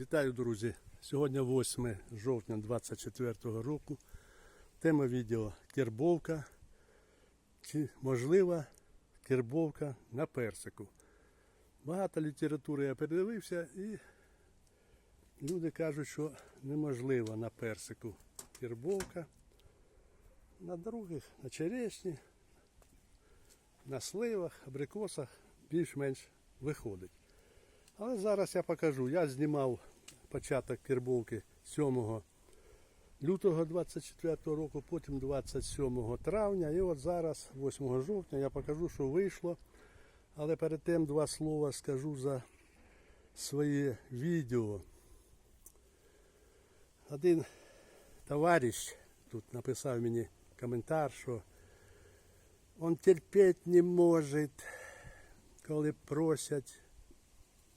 Вітаю, друзі! Сьогодні 8 жовтня 2024 року. Тема відео кербовка. Чи можлива кербовка на персику. Багато літератури я передивився і люди кажуть, що неможлива на персику кербовка. На других, на черешні, на сливах, абрикосах більш-менш виходить. Але зараз я покажу. Я знімав початок кербовки 7 лютого 24 року, потім 27 травня. І от зараз, 8 жовтня, я покажу, що вийшло. Але перед тим два слова скажу за своє відео. Один товариш тут написав мені коментар, що він терпеть не може, коли просять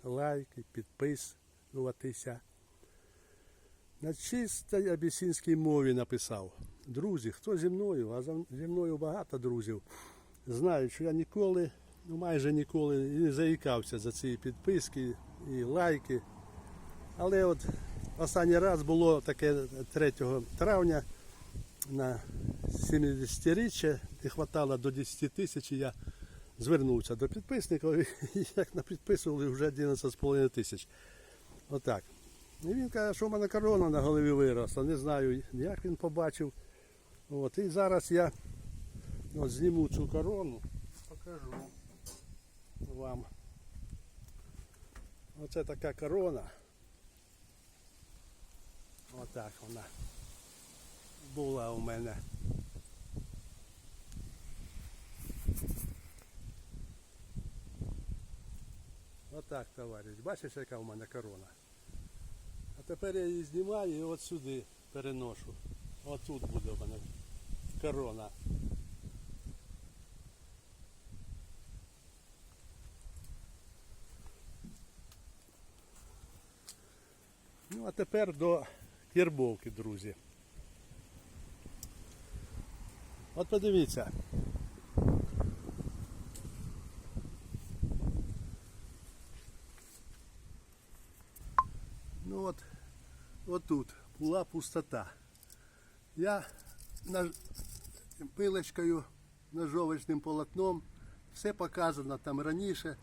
лайки, підписуватися. На чистій абісінській мові написав. Друзі, хто зі мною, а зі мною багато друзів, знають, що я ніколи, ну майже ніколи не заїкався за ці підписки і лайки. Але от останній раз було таке 3 травня на 70-річчя, не хватало до 10 тисяч, і я звернувся до підписників, і як напідписували вже 11,5 тисяч. Отак. І він каже, що в мене корона на голові виросла. Не знаю, як він побачив. От. І зараз я от, зніму цю корону, покажу вам. Оце така корона. Отак вона була у мене. Отак, товариш. Бачиш, яка в мене корона? А тепер я її знімаю і от сюди переношу. Отут буде в мене корона. Ну а тепер до кербовки, друзі. От подивіться. Ну от, отут була пустота. Я пилочкою, ножовочним полотном, все показано там раніше.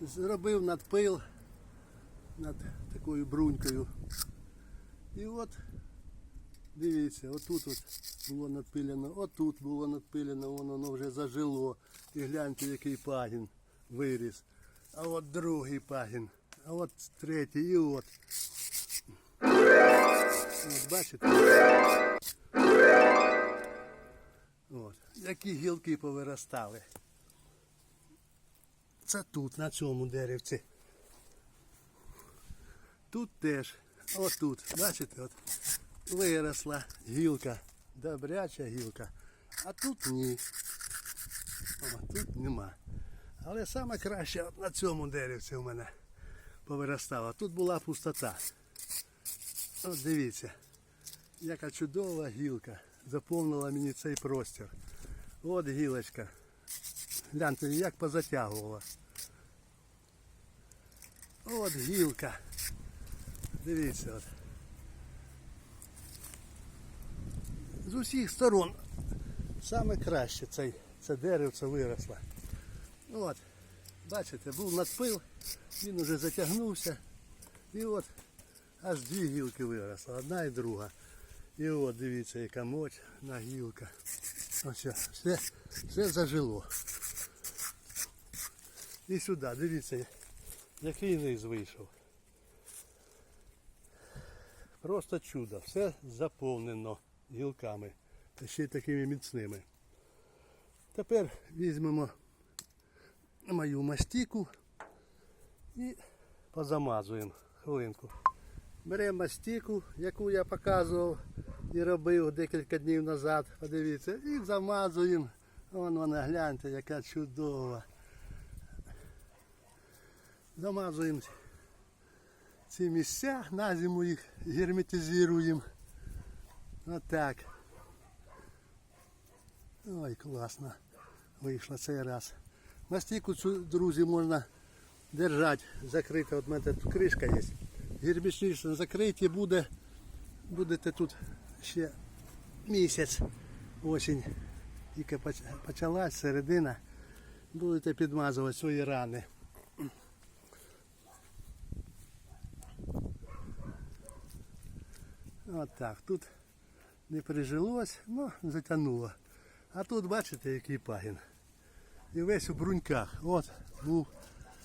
Зробив надпил над такою брунькою. І от, дивіться, отут от було надпилено, отут було надпилено, воно, воно вже зажило. І гляньте, який пагін виріс. А от другий пагін. А от третій і от. От бачите? От. Які гілки повиростали. Це тут, на цьому деревці. Тут теж. Отут, бачите, от виросла гілка. Добряча гілка. А тут ні. О, тут нема. Але саме краще от на цьому деревці у мене повиростало. Тут була пустота. От дивіться, яка чудова гілка заповнила мені цей простір. От гілочка. Гляньте, як позатягувала. От гілка. Дивіться. От. З усіх сторон саме краще цей, це деревце виросло. От, бачите, був надпил, він уже затягнувся. І от аж дві гілки виросли, одна і друга. І от дивіться, яка мочь на гілка. Ось все, все зажило. І сюди, дивіться, який низ вийшов. Просто чудо, все заповнено гілками, та ще й такими міцними. Тепер візьмемо мою мастіку і позамазуємо хвилинку. Беремо мастіку, яку я показував і робив декілька днів назад. Подивіться, і замазуємо. Вон вона, гляньте, яка чудова. Замазуємо ці місця, на зиму їх герметизуємо. Отак. Ой, класно вийшло цей раз. Мастику цю, друзі, можна держати закрита. От у мене тут кришка є. Герметично закриті буде. Будете тут ще місяць, осінь, тільки почалась середина. Будете підмазувати свої рани. От так. Тут не прижилось, ну затягнуло. А тут бачите, який пагін. І весь у бруньках. От був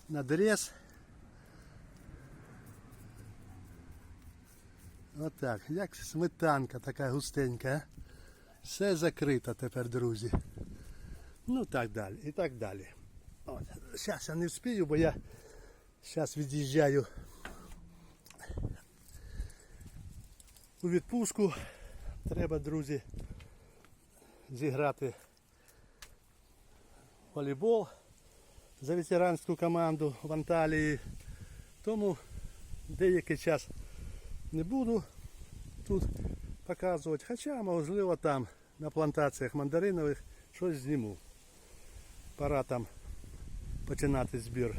надріз. От так, як сметанка така густенька. Все закрито тепер, друзі. Ну так далі, і так далі. Зараз я не вспію, бо я зараз від'їжджаю у відпустку. Треба, друзі, зіграти волейбол за ветеранську команду в Анталії. Тому деякий час не буду тут показувати, хоча можливо там на плантаціях мандаринових щось зніму. Пора там починати збір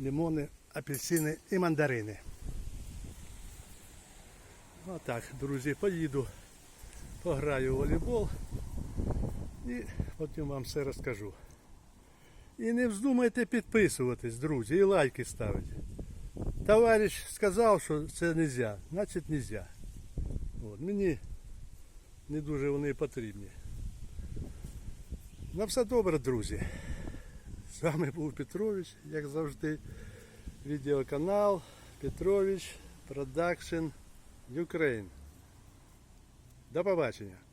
лимони, апельсини і мандарини. Отак, друзі, поїду, пограю у волейбол і потім вам все розкажу. І не вздумайте підписуватись, друзі, і лайки ставити. Товариш сказав, що це не можна, значить не можна. От, мені не дуже вони потрібні. На все добре, друзі. З вами був Петрович, як завжди. Відеоканал Петрович Продакшн Ukraine. До побачення.